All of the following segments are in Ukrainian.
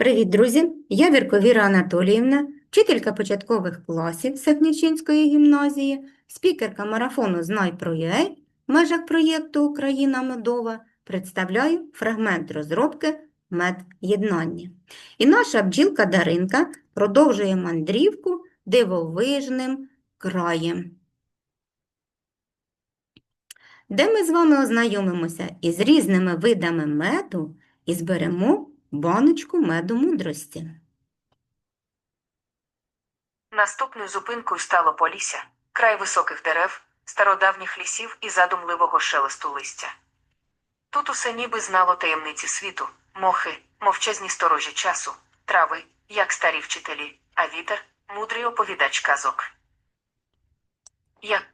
Привіт, друзі! Я Вірко Віра Анатоліївна, вчителька початкових класів Сахнічинської гімназії, спікерка марафону Знай про ЮЕ в межах проєкту Україна медова. Представляю фрагмент розробки мед'єднання. І наша бджілка Даринка продовжує мандрівку дивовижним краєм, де ми з вами ознайомимося із різними видами меду і зберемо баночку меду мудрості. Наступною зупинкою стало Полісся, край високих дерев, стародавніх лісів і задумливого шелесту листя. Тут усе ніби знало таємниці світу, мохи, мовчазні сторожі часу, трави, як старі вчителі, а вітер мудрий оповідач казок. Як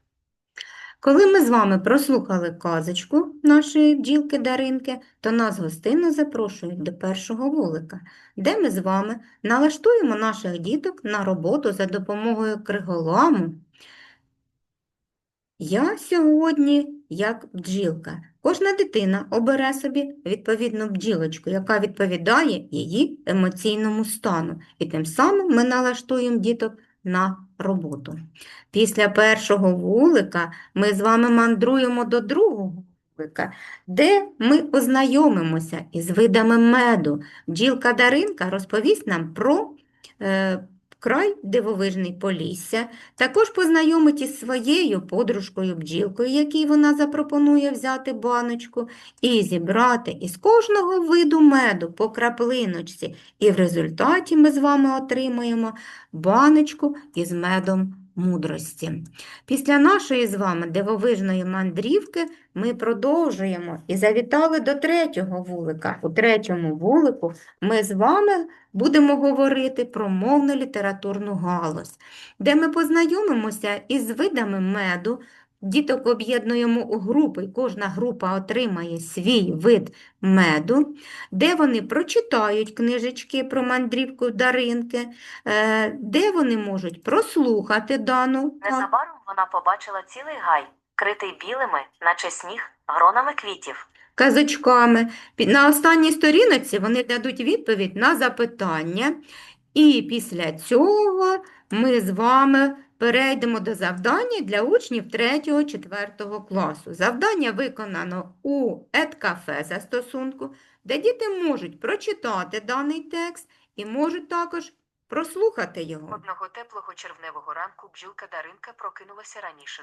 Коли ми з вами прослухали казочку нашої бджілки Даринки, то нас гостинно запрошують до першого вулика, де ми з вами налаштуємо наших діток на роботу за допомогою криголаму. Я сьогодні як бджілка. Кожна дитина обере собі відповідну бджілочку, яка відповідає її емоційному стану. І тим самим ми налаштуємо діток на роботу. Після першого вулика ми з вами мандруємо до другого вулика, де ми ознайомимося із видами меду. Бджілка Даринка розповість нам про е, край дивовижний Полісся, також познайомить із своєю подружкою бджілкою, якій вона запропонує взяти баночку, і зібрати із кожного виду меду по краплиночці. І в результаті ми з вами отримаємо баночку із медом мудрості. Після нашої з вами дивовижної мандрівки ми продовжуємо і завітали до третього вулика. У третьому вулику ми з вами будемо говорити про мовно-літературну галузь, де ми познайомимося із видами меду, діток об'єднуємо у групи, і кожна група отримає свій вид меду, де вони прочитають книжечки про мандрівку Даринки, е, де вони можуть прослухати дану Незабаром вона побачила цілий гай, критий білими, наче сніг, гронами квітів. казочками. На останній сторіночці вони дадуть відповідь на запитання, і після цього ми з вами перейдемо до завдання для учнів 3-4 класу. Завдання виконано у Едкафе застосунку, де діти можуть прочитати даний текст і можуть також прослухати його. одного теплого червневого ранку бджілка Даринка прокинулася раніше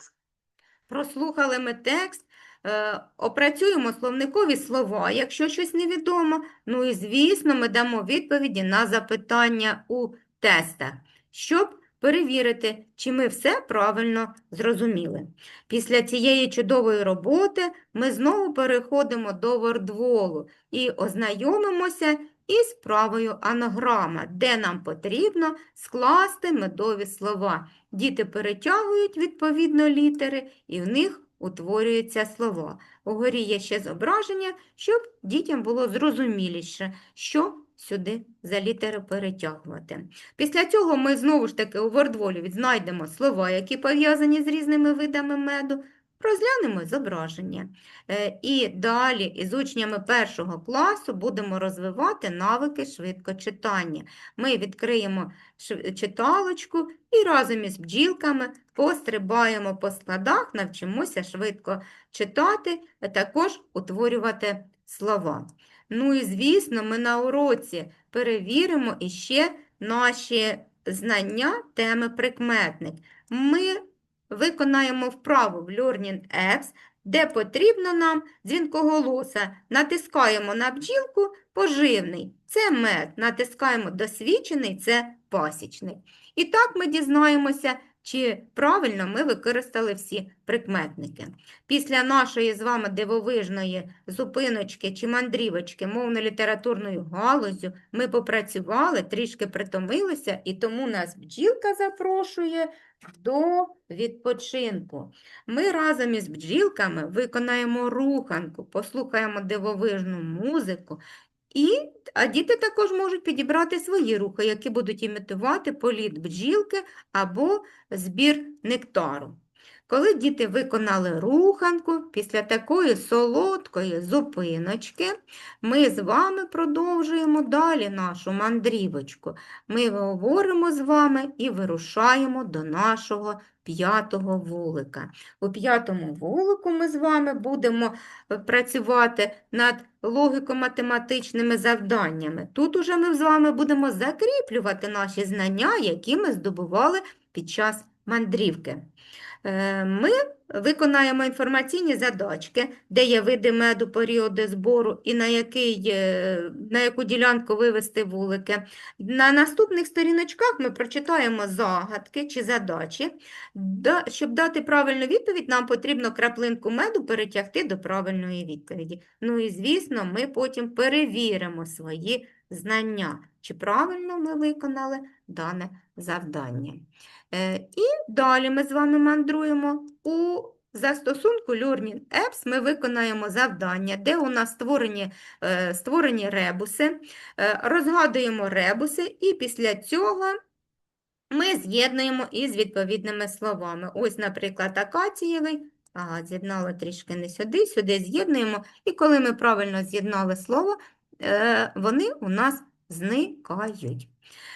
Прослухали ми текст, е, опрацюємо словникові слова, якщо щось невідомо. Ну і, звісно, ми дамо відповіді на запитання у тестах, щоб перевірити, чи ми все правильно зрозуміли. Після цієї чудової роботи ми знову переходимо до вордволу і ознайомимося із правою анаграма, де нам потрібно скласти медові слова. Діти перетягують відповідно літери, і в них утворюються слова. Угорі є ще зображення, щоб дітям було зрозуміліше, що сюди за літери перетягувати. Після цього ми знову ж таки у вордволі відзнайдемо слова, які пов'язані з різними видами меду, розглянемо зображення. Е, І далі із учнями першого класу будемо розвивати навики швидкочитання. Ми відкриємо читалочку і разом із бджілками пострибаємо по складах, навчимося швидко читати, а також утворювати слова. Ну і, звісно, ми на уроці перевіримо іще наші знання теми прикметник. Ми виконаємо вправу в Learning Apps, де потрібно нам дзвінкоголоса. Натискаємо на бджілку поживний. Це мед. Натискаємо досвідчений, це пасічник. І так ми дізнаємося, чи правильно ми використали всі прикметники. Після нашої з вами дивовижної зупиночки чи мандрівочки мовно-літературною галузю ми попрацювали, трішки притомилися, і тому нас бджілка запрошує до відпочинку. Ми разом із бджілками виконаємо руханку, послухаємо дивовижну музику, і, а діти також можуть підібрати свої рухи, які будуть імітувати політ бджілки або збір нектару. Коли діти виконали руханку, після такої солодкої зупиночки, ми з вами продовжуємо далі нашу мандрівочку. Ми говоримо з вами і вирушаємо до нашого п'ятого вулика. У п'ятому вулику ми з вами будемо е, працювати над логіко-математичними завданнями. Тут уже ми з вами будемо закріплювати наші знання, які ми здобували під час мандрівки. Е, Ми виконаємо інформаційні задачки, де є види меду, періоди збору і на, який, е, на яку ділянку вивести вулики. На наступних сторіночках ми прочитаємо загадки чи задачі. Щоб дати правильну відповідь, нам потрібно краплинку меду перетягти до правильної відповіді. Ну і, звісно, ми потім перевіримо свої знання, чи правильно ми виконали дане завдання. Е, І далі ми з вами мандруємо у застосунку Learning Apps ми виконаємо завдання, де у нас створені, е, створені ребуси, Е, розгадуємо ребуси і після цього ми з'єднуємо із відповідними словами. Ось, наприклад, акацієвий, ага, з'єднали трішки не сюди, сюди з'єднуємо, і коли ми правильно з'єднали слово, вони у нас зникають.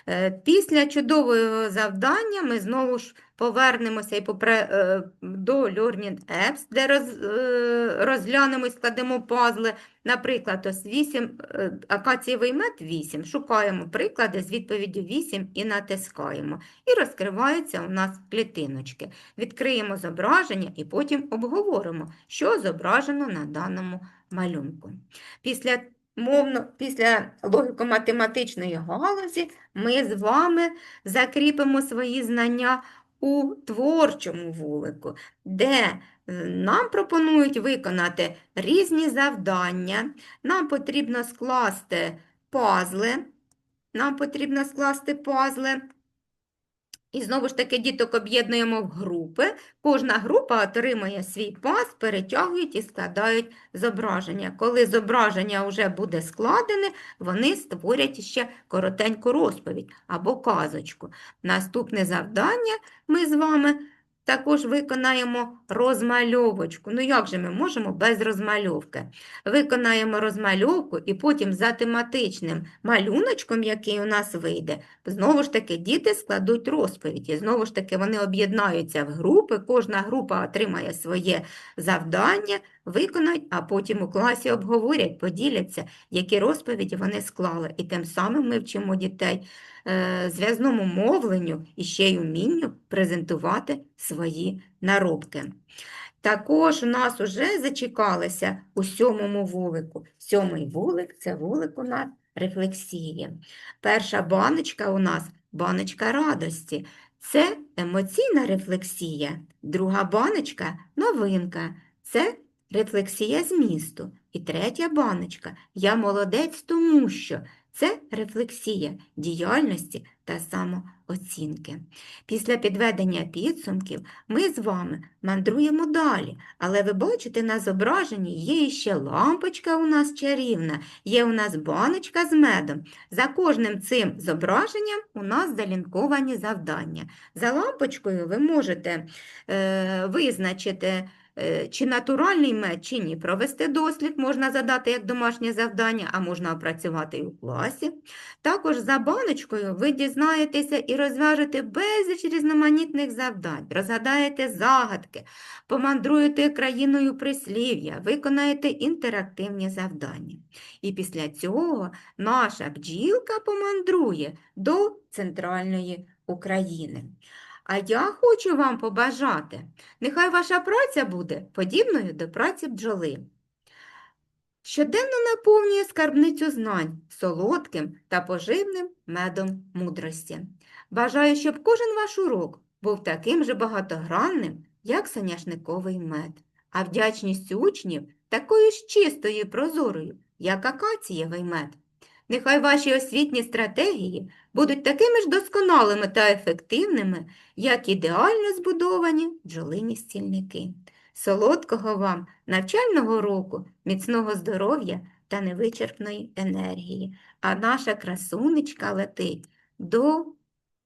Е, Після чудового завдання ми знову ж повернемося і попре, е, до Learning Apps, де роз, е, розглянемо і складемо пазли. Наприклад, ось 8, е, акацієвий мед 8. Шукаємо приклади з відповіддю 8 і натискаємо. І розкриваються у нас клітиночки. Відкриємо зображення і потім обговоримо, що зображено на даному малюнку. Після мовно, після логіко-математичної галузі ми з вами закріпимо свої знання у творчому вулику, де е, нам пропонують виконати різні завдання. Нам потрібно скласти пазли. Нам потрібно скласти пазли. І знову ж таки діток об'єднуємо в групи. Кожна група отримує свій пас, перетягують і складають зображення. Коли зображення вже буде складене, вони створять ще коротеньку розповідь або казочку. Наступне завдання ми з вами також виконаємо розмальовочку. Ну як же ми можемо без розмальовки? Виконаємо розмальовку і потім за тематичним малюночком, який у нас вийде, знову ж таки діти складуть розповіді. Знову ж таки вони об'єднаються в групи, кожна група отримає своє завдання, виконають, а потім у класі обговорять, поділяться, які розповіді вони склали. І тим самим ми вчимо дітей е, зв'язному мовленню і ще й умінню презентувати свої наробки. Також у нас уже зачекалися у сьомому вулику. Сьомий вулик – це вулик у нас рефлексії. Перша баночка у нас – баночка радості. Це емоційна рефлексія. Друга баночка – новинка. Це рефлексія змісту. І третя баночка – я молодець тому що. Це рефлексія діяльності та самооцінки. Після підведення підсумків ми з вами мандруємо далі, але ви бачите, на зображенні є ще лампочка у нас чарівна, є у нас баночка з медом. За кожним цим зображенням у нас залінковані завдання. За лампочкою ви можете е, визначити, чи натуральний мед, чи ні. Провести дослід можна задати як домашнє завдання, а можна опрацювати і у класі. Також за баночкою ви дізнаєтеся і розв'яжете безліч різноманітних завдань, розгадаєте загадки, помандруєте країною прислів'я, виконаєте інтерактивні завдання. І після цього наша бджілка помандрує до центральної України. А я хочу вам побажати, нехай ваша праця буде подібною до праці бджоли. Щоденно наповнює скарбницю знань солодким та поживним медом мудрості. Бажаю, щоб кожен ваш урок був таким же багатогранним, як соняшниковий мед, а вдячність учнів такою ж чистою і прозорою, як акацієвий мед. Нехай ваші освітні стратегії будуть такими ж досконалими та ефективними, як ідеально збудовані бджолині стільники. Солодкого вам навчального року, міцного здоров'я та невичерпної енергії. А наша красунечка летить до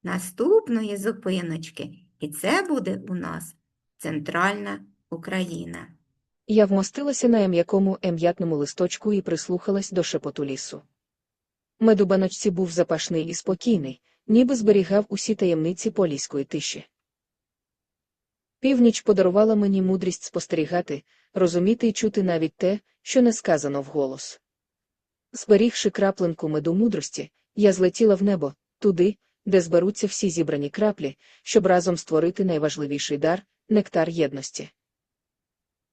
наступної зупиночки. І це буде у нас Центральна Україна. Я вмостилася на м'якому ем'ятному листочку і прислухалась до шепоту лісу. Мед у баночці був запашний і спокійний, ніби зберігав усі таємниці поліської тиші. Північ подарувала мені мудрість спостерігати, розуміти і чути навіть те, що не сказано вголос. Зберігши краплинку меду мудрості, я злетіла в небо, туди, де зберуться всі зібрані краплі, щоб разом створити найважливіший дар нектар єдності.